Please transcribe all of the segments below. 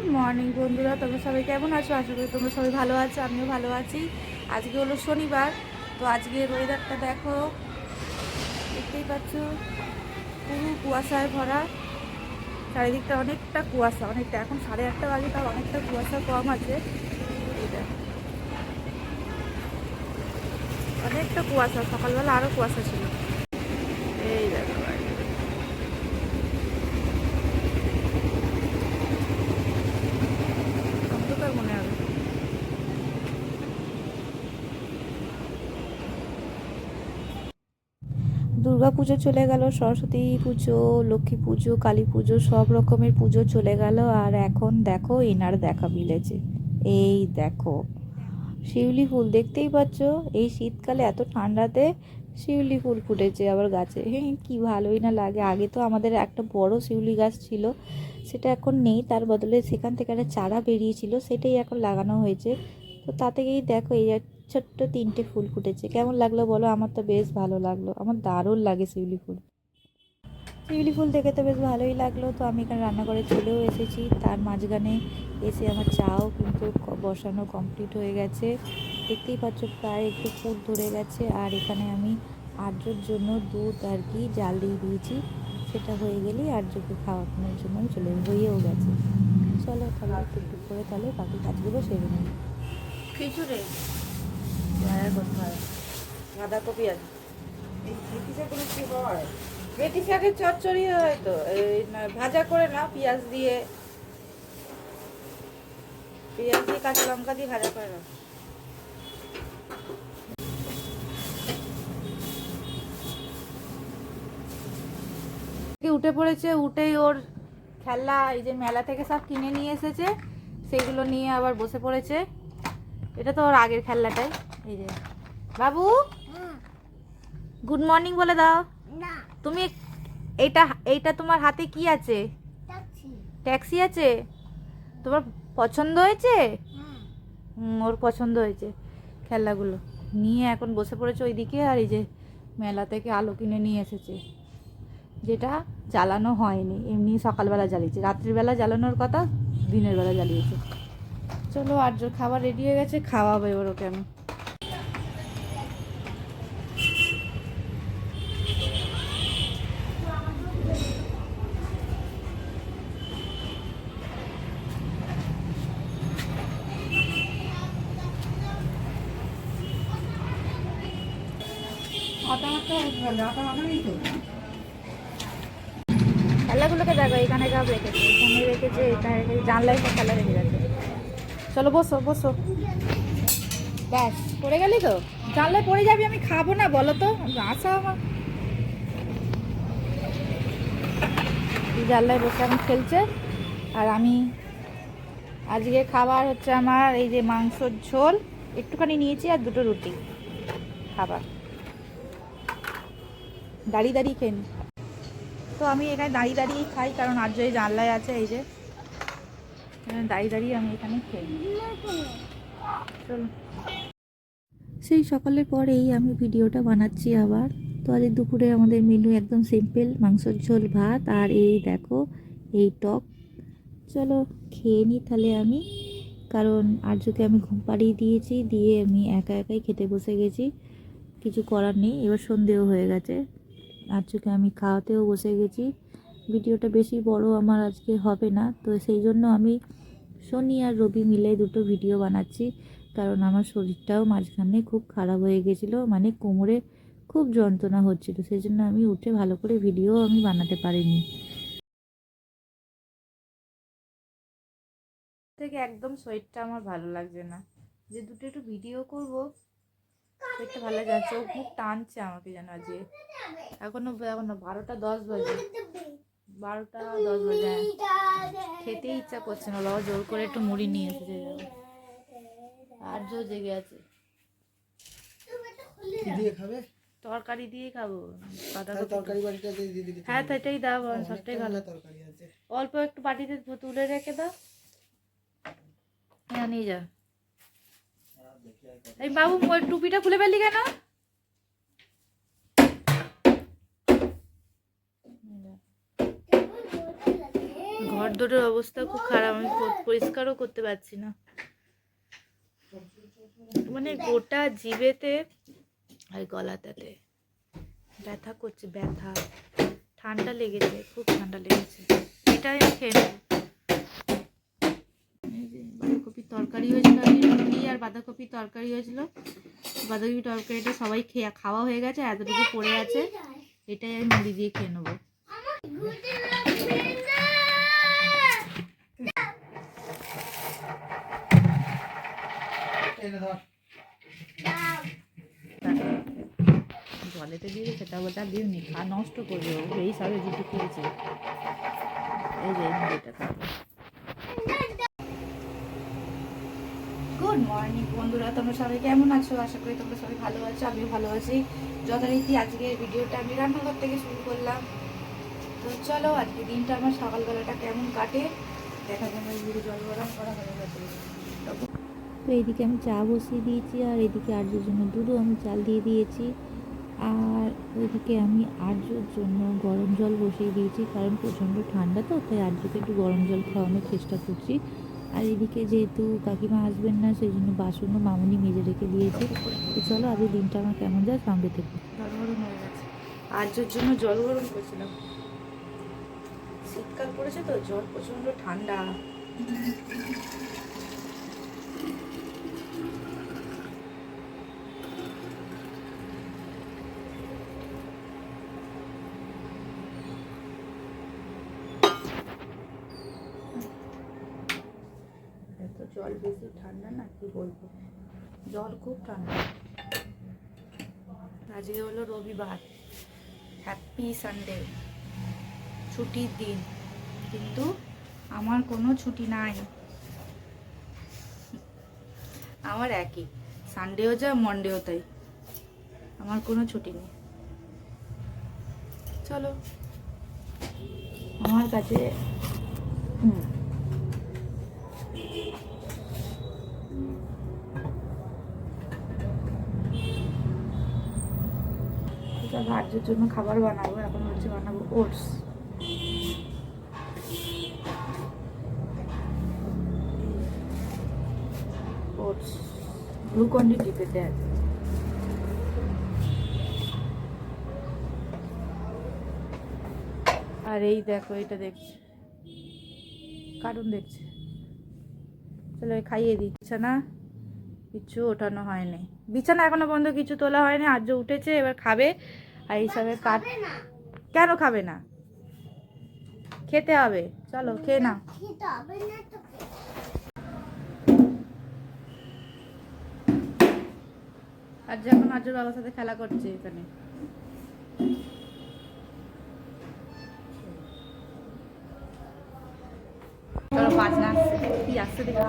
Good morning বন্ধুরা। তোমরা সবাই কেমন আছো? আশা করি তোমরা সবাই ভালো আছো, আমিও ভালো আছি। আজকে হলো শনিবার, তো আজকের ওয়েদারটা দেখো। দেখতেই পাচ্ছ, পুরো কুয়াশায় ভরা। চারিদিকটা অনেকটা কুয়াশা, অনেকটা। এখন সাড়ে আটটা বাজে, তাও অনেকটা কুয়াশা কম আছে। অনেকটা কুয়াশা, সকালবেলা আরও কুয়াশা ছিল। এই দেখো বাইরে। অন্ধকার মনে হবে দুর্গা পুজো চলে গেল, সরস্বতী পুজো, লক্ষ্মী পুজো, কালী পুজো, সব রকমের পুজো চলে গেল। আর এখন দেখো এনার দেখা মিলেছে। এই দেখো, শিউলি ফুল দেখতেই পাচ্ছ। এই শীতকালে এত ঠান্ডাতে শিউলি ফুল ফুটেছে আবার গাছে। হ্যাঁ কি ভালোই না লাগে। আগে তো আমাদের একটা বড় শিউলি গাছ ছিল, সেটা এখন নেই। তার বদলে সেখান থেকে একটা চারা বেরিয়েছিল, সেটাই এখন লাগানো হয়েছে। তো তা থেকেই দেখো এই ছোট্ট তিনটে ফুল ফুটেছে। কেমন লাগল বলো? আমার তো বেশ ভালো লাগল। আমার দারুণ লাগে শিউলি ফুল। শিউলি ফুল দেখে তো বেশ ভালোই লাগল। তো আমি এখানে রান্নাঘরে চলেও এসেছি। তার মাঝখানে এসে আমার চাও কিন্তু বসানো কমপ্লিট হয়ে গেছে। দেখতেই পাচ্ছ প্রায় একটু ফুল ধরে গেছে। আর এখানে আমি আর্যর জন্য দুধ আর কি জাল দিয়ে দিয়েছি। সেটা হয়ে গেলেই আর্যকে খাওয়ানোর জন্য চলে হয়েও গেছে। চলো তাহলে একটু করে তাহলে বাকি কাজগুলো সেরে নিই। খিচুড়ি কোথায় বাঁধাকপি আছে। চচ্চড়ি হয় তো, এই ভাজা করে না, পেঁয়াজ দিয়ে। পেঁয়াজ দিয়ে কাঁচা লঙ্কা দিয়ে ভাজা করে না উঠে পড়েছে? উঠেই ওর খেলনা, এই যে মেলা থেকে সব কিনে নিয়ে এসেছে সেগুলো নিয়ে আবার বসে পড়েছে। এটা তো ওর আগের খেলনাটাই। এই যে। বাবু? গুড মর্নিং বলে দাও। তুমি এইটা এইটা তোমার হাতে কি আছে? ট্যাক্সি। আছে? তোমার পছন্দ হয়েছে? হ্যাঁ হুম, ওর পছন্দ হয়েছে খেলনাগুলো। নিয়ে এখন বসে পড়েছে ওইদিকে আর এই যে মেলা থেকে আলো কিনে নিয়ে এসেছে। যেটা জ্বালানো হয়নি এমনি সকালবেলা জ্বালিয়েছে। রাত্রিবেলা জ্বালানোর কথা দিনের বেলা জ্বালিয়েছে। চলো আর যে খাবার রেডি হয়ে গেছে খাওয়াবো এবার ওকে আমি। খেলাগুলোকে দেখো, এখানে সব রেখেছে এখানে রেখেছে এখানে রেখেছে, জানলায় সব খেলা রেখে গেছে চলো বসো বসো। ব্যাস, পড়ে গেলি তো? জানলায় পড়ে যাবি, আমি খাব না, বলো তো, আসা আমার। জানলায় বসে এখন খেলছে, আর আমি আজকে খাবার হচ্ছে আমার এই যে মাংসর ঝোল, একটুখানি নিয়েছি আর দুটো রুটি, খাবার। দাঁড়িয়ে দাঁড়িয়ে খেয়ে। তো আমি এখানে দাঁড়িয়ে দাঁড়িয়েই খাই, কারণ আর্য এই জানলায় আছে এই যে দাঁড়িয়ে দাঁড়িয়ে আমি এখানে খেয়ে নিই সেই সকালের পরেই আমি ভিডিওটা বানাচ্ছি আবার। তো আজ দুপুরে আমাদের মেনু একদম সিম্পল মাংসর ঝোল, ভাত আর এই দেখো, এই টক। চলো খেয়ে নিই তাহলে আমি, কারণ আর্যকে আমি ঘুম পাড়িয়ে দিয়েছি, দিয়ে আমি একা একাই খেতে বসে গেছি। কিছু করার নেই, এবার সন্ধেও হয়ে গেছে। আর্যকে আমি খাওয়াতেও বসে গেছি। ভিডিওটা বেশি বড় আমার আজকে হবে না। তো সেই জন্য আমি শনি আর রবি মিলে দুটো ভিডিও বানাচ্ছি। কারণ আমার শরীরটাও মাঝখানে খুব খারাপ হয়ে গেছিল মানে কোমরে খুব যন্ত্রণা হচ্ছিল। সেই জন্য আমি উঠে ভালো করে ভিডিও আমি বানাতে পারিনি। থেকে একদম শরীরটা আমার ভালো লাগছে না। যে দুটো একটু ভিডিও করব শরীরটা ভালো যাচ্ছে ও খুব টানছে আমাকে যেন আজকে এখনও এখনও বারোটা দশ বাজে। বারোটা দশ বাজে। খেতে ইচ্ছা করছে না। বাবা জোর করে একটু মুড়ি নিয়ে এসেছে। যাব আর জোর জেগে আছে। তরকারি দিয়ে খাব। হ্যাঁ তো এটাই দাও সবটাই ভালো। অল্প একটু বাটিতে তুলে রেখে দাও। হ্যাঁ নিয়ে যা। এই বাবু ওই টুপিটা খুলে ফেললি কেন? ঘর দোরের অবস্থা খুব খারাপ, আমি পরিষ্কারও করতে পারছি না। মানে গোটা জিভেতে আর গলাটাতে ব্যথা করছে, ব্যথা। ঠান্ডা লেগেছে, খুব ঠান্ডা লেগেছে। এটাই খেয়ে বাঁধাকপির তরকারি হয়েছিল আর বাঁধাকপির তরকারি হয়েছিল। বাঁধাকপির তরকারিটা সবাই খেয়ে, খাওয়া হয়ে গেছে এতটুকু পড়ে আছে। এটাই আমি মুড়ি দিয়ে খেয়ে নেব। জলেতে দিয়ে সেটা ওটা খা নষ্ট করবে এই সবে যেটু খেয়েছে এই যে খাব গুড মর্নিং বন্ধুরা। তোমরা সবাই কেমন আছো? আশা করি তোমরা সবাই ভালো আছো, আমিও ভালো আছি। যথারীতি আজকের ভিডিওটা আমি রান্নাঘর থেকে শুরু করলাম। তো চলো আজকে দিনটা আমার সকালবেলাটা কেমন কাটে? দেখা যাবে গুরু জল গরম করা হয়ে গেছে। তো এদিকে আমি চা বসিয়ে দিয়েছি, আর এদিকে আর্যর জন্য দুধও আমি চাল দিয়ে দিয়েছি। আর ওইদিকে আমি আর্যর জন্য গরম জল বসিয়ে দিয়েছি, কারণ প্রচণ্ড ঠান্ডা তো, তাই আর্যকে একটু গরম জল খাওয়ানোর চেষ্টা করছি। আর এদিকে যেহেতু কাকিমা আসবেন না, সেই জন্য বাসনও মামুনি মেজে রেখে দিয়েছে। তো চলো আজকে দিনটা আমার কেমন যায় সঙ্গে থেকে। জল গরম হয়ে গেছে। আর্যর জন্য জল গরম করেছিলাম। শীতকাল পড়েছে তো, জল প্রচণ্ড ঠান্ডা এত জল বেশি ঠান্ডা না কি বলব? জল খুব ঠান্ডা আজকে হলো রবিবার। হ্যাপি সানডে ছুটির দিন। কিন্তু আমার কোনো ছুটি নাই। আমার একই। সানডেও যা মন্ডেও তাই। আমার কোনো ছুটি নেই। চলো। আমার কাছে, হুম। এটা ভার্যের জন্য খাবার বানাবো, এখন হচ্ছে বানাবো ওটস। ওটস গ্লুকন্ডি টিপেতে আছে আর এই দেখো, এটা দেখছে। কার্টুন দেখছে। চলো খাইয়ে দিই। বিছানা? কিছু ওঠানো হয়নি। বিছানা এখনও পর্যন্ত কিছু তোলা হয়নি আজ উঠেছে, এবার খাবে। আর এইসবে কাট কেন খাবে না? খেতে হবে। চলো খেয়ে নাও। আর যখন আজুর বাবার সাথে খেলা করছে এখানে। চলো পাঁচ না কি আসছে দেখি।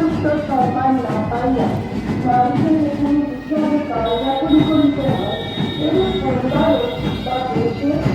উপযুক্ত সম্মান না পাইয়া মানুষের এখানে বিশাল কার্যাকুলি করিতে হয় এবং পরিবারে বা দেশে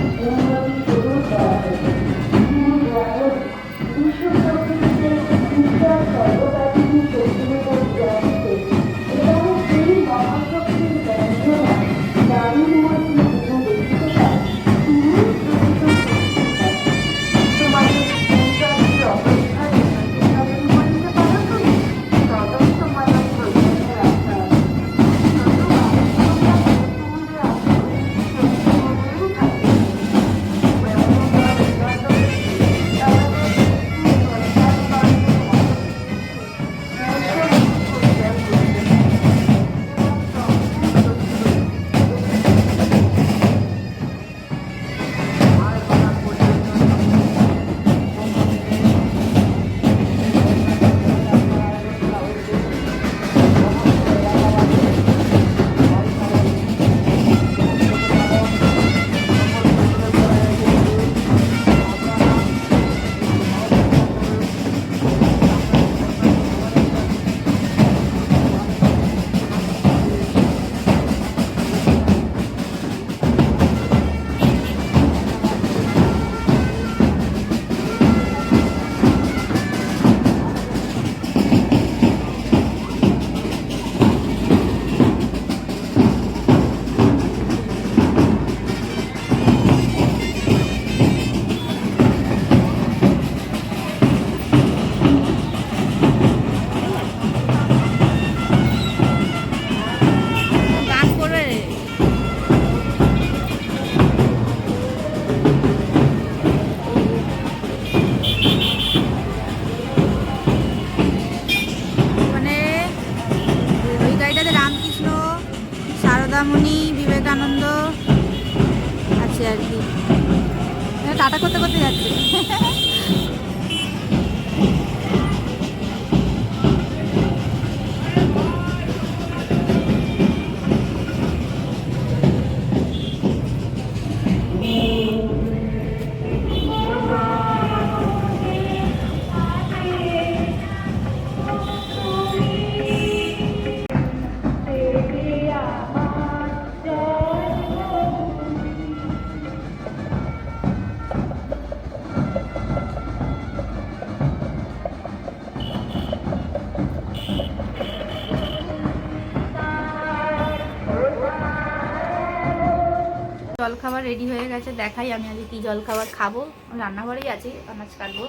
দেখাই, আমি আজকে কি জলখাবার খাব? আমি রান্নাঘরেই আছি, আনাজ কাটবো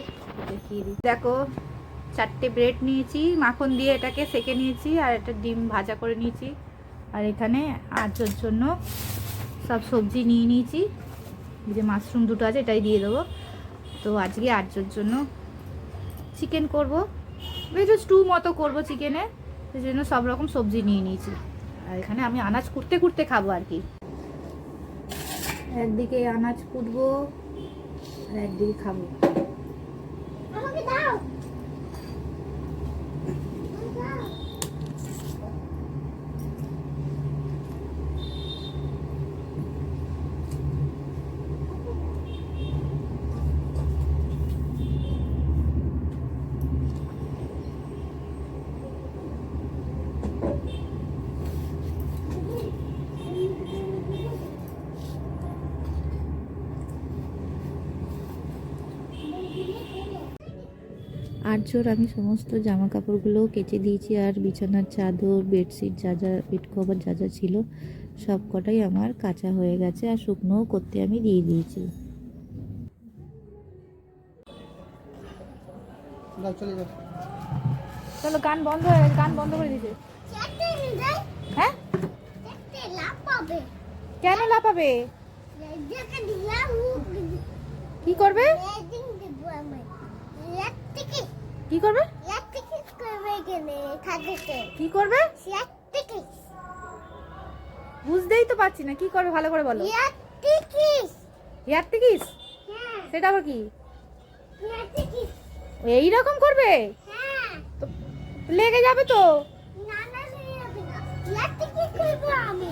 দেখো, চারটে ব্রেড নিয়েছি, মাখন দিয়ে এটাকে সেকে নিয়েছি, আর একটা ডিম ভাজা করে নিয়েছি। আর এখানে আজর জন্য সব সবজি নিয়ে নিয়েছি। যে মাশরুম দুটো আছে, এটাই দিয়ে দেবো। তো আজকে আর্যর জন্য চিকেন করব। বেশ স্টু মতো করব চিকেনে। সেই জন্য সব রকম সবজি নিয়ে নিয়েছি। আর এখানে আমি আনাজ কুটতে কুটতে খাব আর কি। একদিকে আনাজ কুটবো আর একদিকে খাব আটজোর আমি সমস্ত জামা কাপড়গুলো কেচে দিয়েছি আর বিছানার চাদর বেডশিট যা যা বেড কভার যা যা ছিল সব কটাই আমার কাঁচা হয়ে গেছে আর শুকনোও করতে আমি দিয়ে দিয়েছি। চলে গান বন্ধ হয়ে গেছে গান বন্ধ করে যাই হ্যাঁ? কেন লাপাবে কি করবে? কি করবে? কি করবে? বুঝতেই তো পারছি না কি করবে ভালো করে বলো। ইয়ারতে কিস সেটা আবার কি? এই রকম করবে? লেগে যাবে তো। আমি।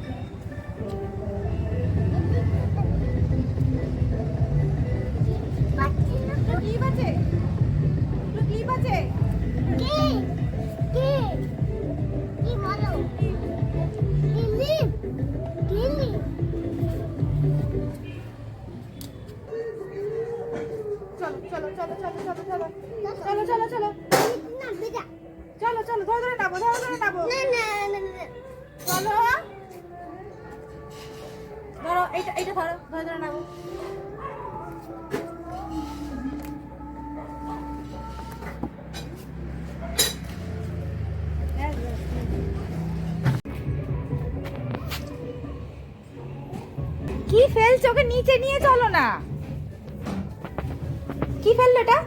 ফেলছো, ওকে নিচে নিয়ে চলো না। কি ফেলল এটা?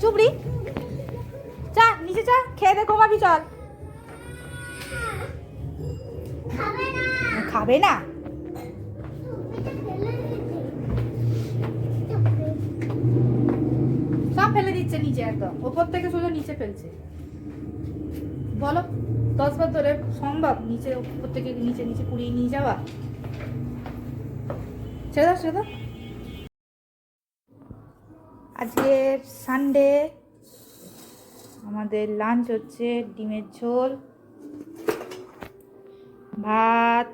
চুবড়ি চা নিচে চা খেয়ে দে, ঘুমাবি, চল। খাবে না। সব ফেলে দিচ্ছে নিচে একদম। ওপর থেকে শুধু নিচে ফেলছে। বলো, দশ বার ধরে সম্ভব নিচে উপর থেকে নিচে নিচে কুড়িয়ে নিয়ে যাওয়া? ছেড়ে দাও ছেড়ে দাও। সানডে আমাদের লাঞ্চ হচ্ছে ডিমের ঝোল, ভাত,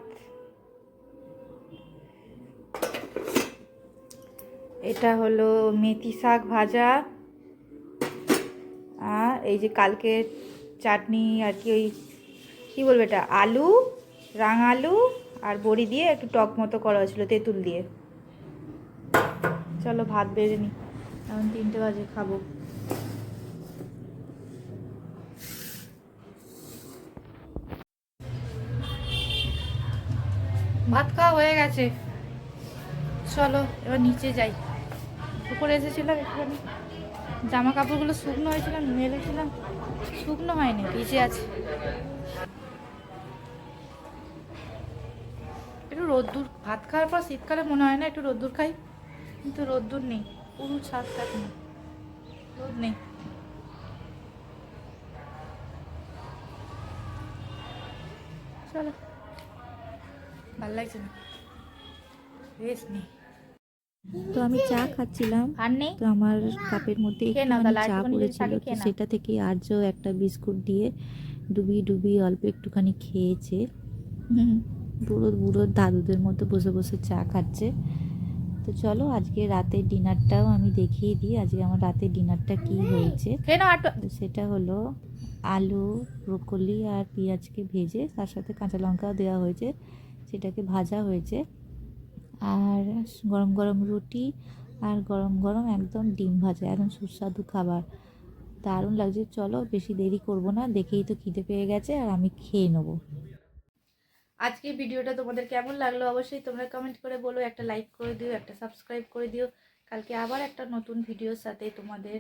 এটা হলো মেথি শাক ভাজা, আর এই যে কালকে চাটনি আর কি ওই, কী বলব এটা, আলু রাঙা আলু আর বড়ি দিয়ে একটু টক মতো করা হয়েছিল, তেঁতুল দিয়ে। চলো ভাত বেড়ে নি, এখন তিনটে বাজে, খাব। ভাত খাওয়া হয়ে গেছে। চলো, এবার নিচে যাই। উপরে এসেছিলাম একটুখানি। জামা কাপড়গুলো শুকনো হয়েছিলাম মেলেছিলাম। শুকনো হয়নি, ভিজে আছে। একটু রোদ্দুর ভাত খাওয়ার পর শীতকালে মনে হয় না একটু রোদ্দুর খাই কিন্তু রোদ্দুর নেই পুরো ছাদ এখন রোদ নেই। চলো ভালো লাগছে না রেস্ট নেই। তো আমি চা খাচ্ছিলাম আর নেই? তো আমার কাপের মধ্যে চা পড়েছিল তো সেটা থেকে আর্য একটা বিস্কুট দিয়ে ডুবিয়ে ডুবিয়ে অল্প একটুখানি খেয়েছে। বুড়ো বুড়ো দাদুদের মতো বসে বসে চা খাচ্ছে। তো চলো আজকে রাতের ডিনারটাও আমি দেখিয়ে দিই আজকে আমার রাতের ডিনারটা কি হয়েছে। সেটা হলো আলু ব্রোকলি আর পেঁয়াজকে ভেজে তার সাথে কাঁচা লঙ্কাও দেওয়া হয়েছে সেটাকে ভাজা হয়েছে। আর গরম গরম রুটি আর গরম গরম একদম ডিম ভাজা একদম সুস্বাদু খাবার। দারুণ লাগছে। চলো বেশি দেরি করব না দেখেই তো খিদে পেয়ে গেছে আর আমি খেয়ে নেব। আজকে ভিডিওটা তোমাদের কেমন লাগল অবশ্যই তোমরা কমেন্ট করে বলো একটা লাইক করে দিও একটা সাবস্ক্রাইব করে দিও। কালকে আবার একটা নতুন ভিডিওর সাথে তোমাদের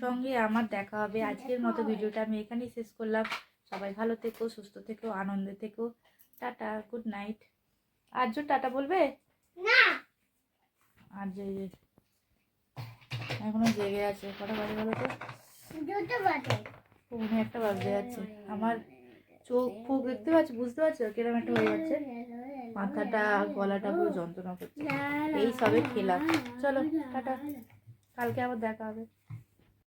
সঙ্গে আমার দেখা হবে। আজকের মতো ভিডিওটা আমি এখানেই শেষ করলাম। সবাই ভালো থেকো সুস্থ থেকো আনন্দে থেকো। Tata good night Arya tata বলবে? না। আর যে এখনও জেগে আছে। কটা বাজে বলো তো? দুটো বাজে। পৌনে একটা বাজে যাচ্ছে আমার চোখ ফোক দেখতে পাচ্ছ বুঝতে পারছ কিরম একটা হয়ে যাচ্ছে? মাথাটা গলাটা পুরো যন্ত্রণা করছে। এই সবে খেলাম। চলো টাটা। কালকে আবার দেখা হবে।